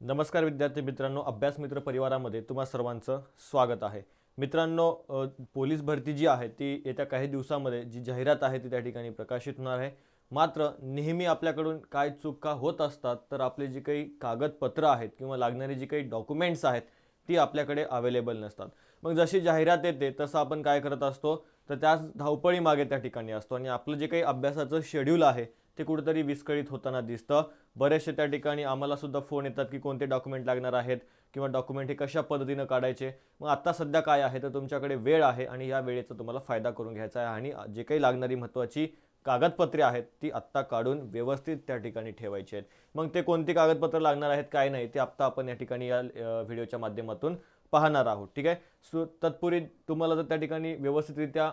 नमस्कार विद्यार्थी मित्रांनो अभ्यास मित्र परिवारामध्ये तुम्हा सर्वांचं स्वागत आहे. मित्रांनो पोलीस भरती जी आहे ती येत्या काही दिवसामध्ये जी जाहिरात आहे ती त्या ठिकाणी प्रकाशित होणार आहे. मात्र नेहमी आपल्याकडून काय चुका होत असतात तर आपले जी काही कागदपत्र आहेत किंवा लागणारी जी काही डॉक्युमेंट्स आहेत ती आपल्याकडे अवेलेबल नसतात. मग जशी जाहिरात येते तसं आपण काय करत असतो तर त्याच धावपळी मागे त्या ठिकाणी असतो. आणि आपलं जे काही अभ्यासाचं शेड्यूल आहे ते कुठेतरी विस्कळीत होताना दिसतं. बरेचसे त्या ठिकाणी आम्हाला सुद्धा फोन येतात की कोणते डॉक्युमेंट लागणार आहेत किंवा डॉक्युमेंट हे कशा पद्धतीनं काढायचे. मग आत्ता सध्या काय आहे? तर तुमच्याकडे वेळ आहे आणि या वेळेचा तुम्हाला फायदा करून घ्यायचा आहे आणि जे काही लागणारी महत्त्वाची कागदपत्रे आहेत ती आत्ता काढून व्यवस्थित त्या ठिकाणी ठेवायची आहेत. मग ते कोणती कागदपत्र लागणार आहेत काय नाही ते आत्ता आपण या ठिकाणी या व्हिडिओच्या माध्यमातून पाहणार आहोत ठीक आहे? सो तत्पूर्वी तुम्हाला जर त्या ठिकाणी व्यवस्थितरित्या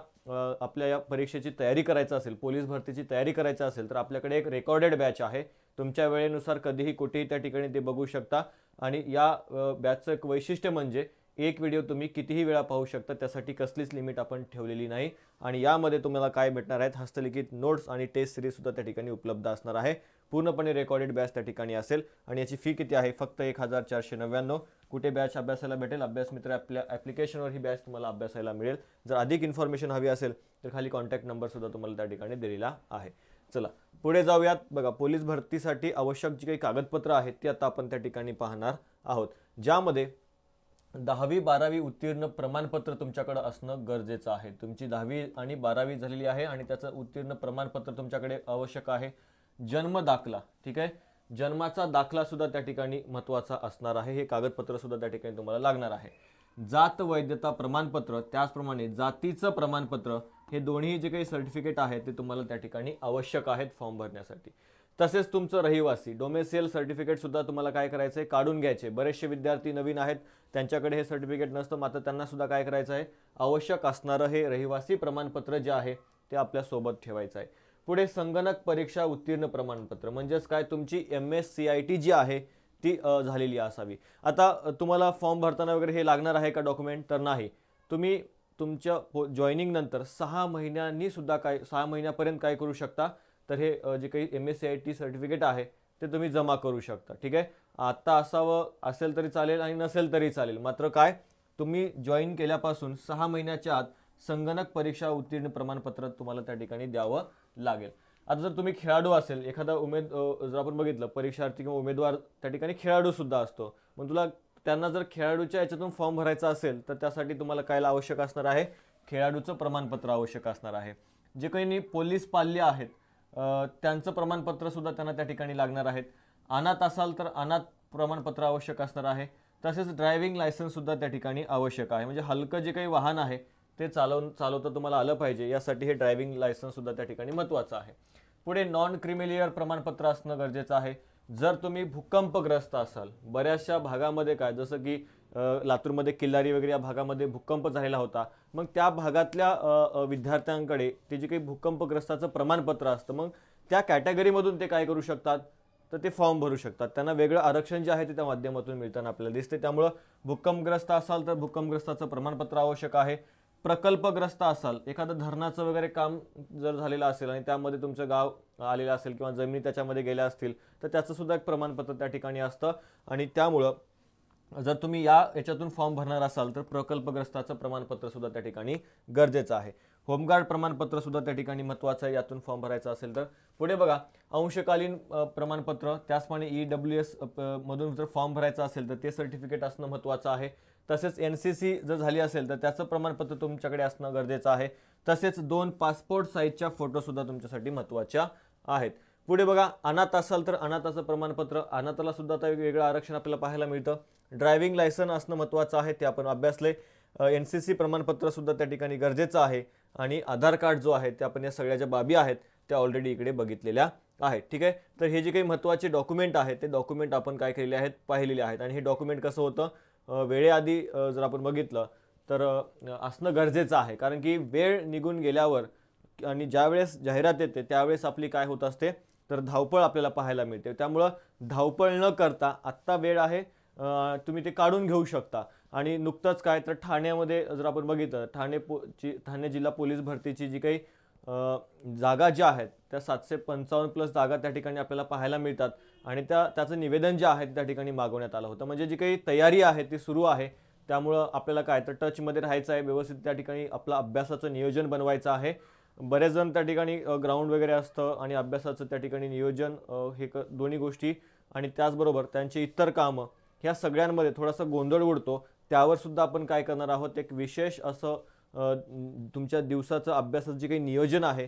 आपल्या या परीक्षेची तयारी करायचं असेल पोलीस भरतीची तयारी करायचं असेल तर आपल्याकडे एक रेकॉर्डेड बॅच आहे. तुमच्या वेळेनुसार कधीही कुठेही त्या ठिकाणी ते बघू शकता. आणि या बॅचचं एक वैशिष्ट्य म्हणजे एक व्हिडिओ तुम्ही कितीही वेळा पाहू शकता त्यासाठी कसलीच लिमिट आपण ठेवलेली नाही. आणि यामध्ये तुम्हाला काय भेटणार आहेत हस्तलिखित नोट्स आणि टेस्ट सिरीजसुद्धा त्या ठिकाणी उपलब्ध असणार आहे. पूर्णपणे रेकॉर्डेड बॅच त्या ठिकाणी असेल. आणि याची फी किती आहे? फक्त एक हजार चारशे नव्याण्णव. कुठे बॅच अभ्यासाला भेटेल? अभ्यास मित्र आपल्या ॲप्लिकेशनवर ही बॅच तुम्हाला अभ्यासायला मिळेल. जर अधिक इन्फॉर्मेशन हवी असेल तर खाली कॉन्टॅक्ट नंबरसुद्धा तुम्हाला त्या ठिकाणी दिलेला आहे. चला पुढे जाऊयात. बघा पोलीस भरतीसाठी आवश्यक जी काही कागदपत्रं आहेत ती आता आपण त्या ठिकाणी पाहणार आहोत. ज्यामध्ये दहावी बारावी उत्तीर्ण प्रमाणपत्र तुमच्याकडे असणं गरजेचं आहे. तुमची दहावी आणि बारावी झालेली आहे आणि त्याचं उत्तीर्ण प्रमाणपत्र तुमच्याकडे आवश्यक आहे. जन्म दाखला ठीक आहे? जन्माचा दाखला सुद्धा त्या ठिकाणी महत्त्वाचा असणार आहे. हे कागदपत्र सुद्धा त्या ठिकाणी तुम्हाला लागणार आहे. जात वैधता प्रमाणपत्र त्याचप्रमाणे जातीचं प्रमाणपत्र हे दोन्ही जे काही सर्टिफिकेट आहेत ते तुम्हाला त्या ठिकाणी आवश्यक आहेत फॉर्म भरण्यासाठी. तसेच तुमचं रहिवासी डोमेसियल सर्टिफिकेट सुद्धा तुम्हाला काय करायचं आहे काढून घ्यायचे. बरेचसे विद्यार्थी नवीन आहेत त्यांच्याकडे हे सर्टिफिकेट नसतं मात्र त्यांना सुद्धा काय करायचं आहे आवश्यक असणारं हे रहिवासी प्रमाणपत्र जे आहे ते आपल्यासोबत ठेवायचं आहे पुढे संगणक परीक्षा उत्तीर्ण प्रमाणपत्र म्हणजेच काय तुमची M S C I T जी आहे ती झालेली असावी. आता तुम्हाला फॉर्म भरताना वगैरे हे लागणार आहे का डॉक्युमेंट? तर नाही. तुम्ही तुमच्या जॉईनिंग नंतर सहा महिन्यांनी सुद्धा काय सहा महिन्यापर्यंत काय करू शकता? तर हे जे काही M S C I T certificate आहे ते तुम्ही जमा करू शकता. ठीक आहे? आत्ता असावं असेल तरी चालेल आणि नसेल तरी चालेल. मात्र काय? तुम्ही जॉईन केल्यापासून सहा महिन्याच्या आत संगणक परीक्षा उत्तीर्ण प्रमाणपत्र तुम्हाला त्या ठिकाणी द्यावं लागेल. आता जर तुम्ही खेळाडू असेल एखादा उमेद जर आपण बघितलं परीक्षार्थी किंवा उमेदवार त्या ठिकाणी खेळाडूसुद्धा असतो. मग तुला त्यांना जर खेळाडूच्या याच्यातून फॉर्म भरायचा असेल तर त्यासाठी तुम्हाला काय आवश्यक असणार आहे? खेळाडूचं प्रमाणपत्र आवश्यक असणार आहे. जे काही पोलीस पाल्य आहेत त्यांचं प्रमाणपत्रसुद्धा त्यांना त्या ठिकाणी लागणार आहेत. अनाथ असाल तर अनाथ प्रमाणपत्र आवश्यक असणार आहे. तसेच ड्रायव्हिंग लायसन्ससुद्धा त्या ठिकाणी आवश्यक आहे. म्हणजे हलकं जे काही वाहन आहे ते चालवून चालवता तुम्हाला आलं पाहिजे. यासाठी हे ड्रायव्हिंग लायसन्ससुद्धा त्या ठिकाणी महत्त्वाचं आहे. पुढे नॉन क्रिमिलियर प्रमाणपत्र असणं गरजेचं आहे. जर तुम्ही भूकंपग्रस्त असाल बऱ्याचशा भागामध्ये काय जसं की लातूरमध्ये किल्लारी वगैरे या भागामध्ये भूकंप झालेला होता. मग त्या भागातल्या विद्यार्थ्यांकडे ते जे काही भूकंपग्रस्ताचं प्रमाणपत्र असतं मग त्या कॅटेगरीमधून ते काय करू शकतात? तर ते फॉर्म भरू शकतात. त्यांना वेगळं आरक्षण जे आहे ते त्या माध्यमातून मिळताना आपल्याला दिसते त्यामुळं भूकंपग्रस्त असाल तर भूकंपग्रस्ताचं प्रमाणपत्र आवश्यक आहे. प्रकल्पग्रस्त असाल एखादं धरणाचं वगैरे काम जर झालेलं असेल आणि त्यामध्ये तुमचं गाव आलेलं असेल किंवा जमिनी त्याच्यामध्ये गेल्या असतील तर त्याचं सुद्धा एक प्रमाणपत्र त्या ठिकाणी असतं. आणि त्यामुळं जर तुम्ही या याच्यातून फॉर्म भरणार असाल तर प्रकल्पग्रस्ताचं प्रमाणपत्र सुद्धा त्या ठिकाणी गरजेचं आहे. होमगार्ड प्रमाणपत्र सुद्धा त्या ठिकाणी महत्त्वाचं आहे यातून फॉर्म भरायचा असेल तर. पुढे बघा अंशकालीन प्रमाणपत्र त्याचप्रमाणे ई डब्ल्यू एस मधून जर फॉर्म भरायचा असेल तर ते सर्टिफिकेट असणं महत्त्वाचं आहे. तसेच एन सी सी जर झाली असेल तर त्याचं प्रमाणपत्र तुमच्याकडे असणं गरजेचं आहे. तसेच दोन पासपोर्ट साईजच्या फोटोसुद्धा तुमच्यासाठी महत्त्वाच्या आहेत. पुढे बघा अनाथ असाल तर अनाथाचं प्रमाणपत्र अनाथाला सुद्धा आता वेगवेगळं आरक्षण आपल्याला पाहायला मिळतं. ड्रायव्हिंग लायसन असणं महत्त्वाचं आहे ते आपण अभ्यासले एन सी सी प्रमाणपत्रसुद्धा त्या ठिकाणी गरजेचं आहे. आणि आधार कार्ड जो आहे ते आपण या सगळ्या ज्या बाबी आहेत त्या ऑलरेडी इकडे बघितलेल्या आहेत. ठीक आहे? तर हे जे काही महत्त्वाचे डॉक्युमेंट आहेत ते डॉक्युमेंट आपण काय केलेले आहेत पाहिलेले आहेत. आणि हे डॉक्युमेंट कसं होतं? वेळेआधी जर आपण बघितलं तर असणं गरजेचं आहे. कारण की वेळ निघून गेल्यावर आणि ज्यावेळेस जाहिरात येते त्यावेळेस आपली काय होत असते? तर धावपळ आपल्याला पाहायला मिळते. त्यामुळं धावपळ न करता आत्ता वेळ आहे तुम्ही ते काढून घेऊ शकता. आणि नुकतंच काय तर ठाण्यामध्ये जर आपण बघितलं ठाणे पोची ठाणे जिल्हा पोलीस भरतीची जी काही जागा ज्या आहेत त्या सातशे पंचावन्न प्लस जागा त्या ठिकाणी आपल्याला पाहायला मिळतात. आणि त्या त्याचं निवेदन जे आहे त्या ठिकाणी मागवण्यात आलं होतं. म्हणजे जी काही तयारी आहे ती सुरू आहे. त्यामुळं आपल्याला काय तर टचमध्ये राहायचं आहे व्यवस्थित त्या ठिकाणी आपलं अभ्यासाचं नियोजन बनवायचं आहे. बरेच जण त्या ठिकाणी ग्राउंड वगैरे असतं आणि अभ्यासाचं त्या ठिकाणी नियोजन हे क दोन्ही गोष्टी. आणि त्याचबरोबर त्यांची इतर कामं ह्या सगळ्यांमध्ये थोडासा गोंधळ उडतो. त्यावर सुद्धा आपण काय करणार आहोत? एक विशेष असं तुमच्या दिवसाचं अभ्यासाचं जे काही नियोजन आहे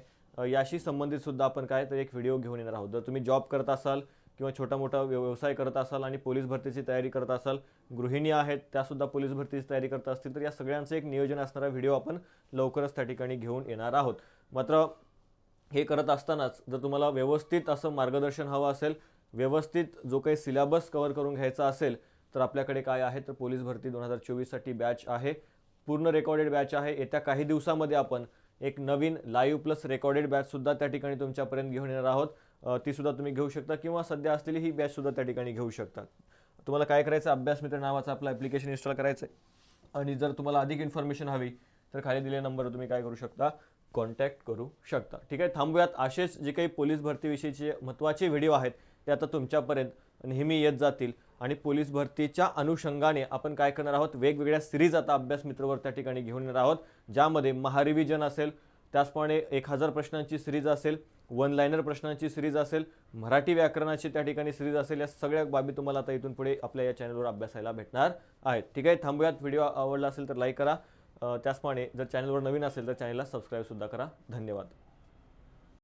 याशी संबंधित सुद्धा आपण काय तर एक व्हिडिओ घेऊन येणार आहोत. जर तुम्ही जॉब करत असाल किंवा छोटा मोठा व्यवसाय करत असाल आणि पोलीस भरतीची तयारी करत असाल गृहिणी आहेत त्यासुद्धा पोलीस भरतीची तयारी करत असतील तर या सगळ्यांचं एक नियोजन असणारा व्हिडिओ आपण लवकरच त्या ठिकाणी घेऊन येणार आहोत. मात्र हे करत असतानाच जर तुम्हाला व्यवस्थित असं मार्गदर्शन हवं असेल व्यवस्थित जो काही सिलेबस कवर करून घ्यायचा असेल तर आपल्याकडे काय आहे? तर पोलीस भरती दोन हजार चोवीससाठी बॅच आहे. पूर्ण रेकॉर्डेड बॅच आहे. येत्या काही दिवसामध्ये आपण एक नवीन लाईव्ह प्लस रेकॉर्डेड बॅचसुद्धा त्या ठिकाणी तुमच्यापर्यंत घेऊन येणार आहोत. तीसुद्धा तुम्ही घेऊ शकता किंवा सध्या असलेली ही बॅचसुद्धा त्या ठिकाणी घेऊ शकता. तुम्हाला काय करायचं? अभ्यास मित्र नावाचं आपलं ॲप्लिकेशन इन्स्टॉल करायचं आहे. आणि जर तुम्हाला अधिक इन्फॉर्मेशन हवी तर खाली दिलेल्या नंबरवर तुम्ही काय करू शकता? कॉन्टॅक्ट करू शकता. ठीक आहे? थांबूयात. असेच जे काही पोलीस भरतीविषयीचे महत्त्वाचे व्हिडिओ आहेत ते आता तुमच्यापर्यंत नेहमी येत जातील. आणि पोलीस भरतीच्या अनुषंगाने आपण काय करणार आहोत? वेगवेगळ्या सिरीज आता अभ्यास मित्रवर त्या ठिकाणी घेऊन येणार आहोत ज्यामध्ये महारिव्हिजन असेल त्याचप्रमाणे एक हजार प्रश्नांची सिरीज असेल वन लायनर प्रश्नांची सिरीज असेल मराठी व्याकरणाची त्या ठिकाणी सिरीज असेल या सगळ्या बाबी तुम्हाला आता इथून पुढे आपल्या या चॅनलवर अभ्यासायला भेटणार आहेत. ठीक आहे थांबूयात. व्हिडिओ आवडला असेल तर लाईक करा. त्याचप्रमाणे जर चॅनलवर नवीन असेल तर चॅनलला सबस्क्राईब सुद्धा करा. धन्यवाद.